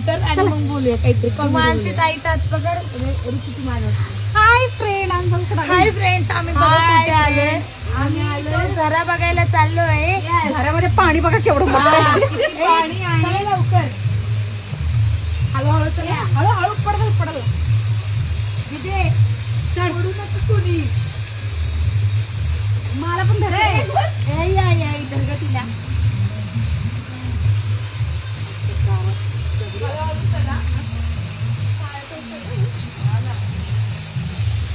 कर आणि मग बोलूया काहीतरी मानसी ताई हाय फ्रेंड हाय आम्ही बघा आलोय. आम्ही आलोय. घरा बघायला चाललोय. घरामध्ये पाणी बघा केवढं पाणी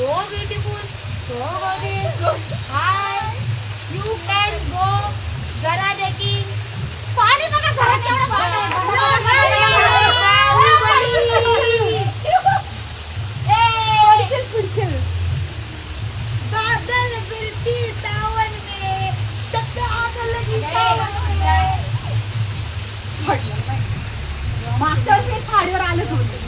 so beautiful, so gorgeous. Hi. गाडीवर आलंच होतं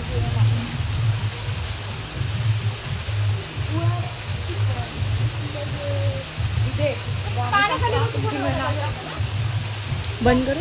बंद करू?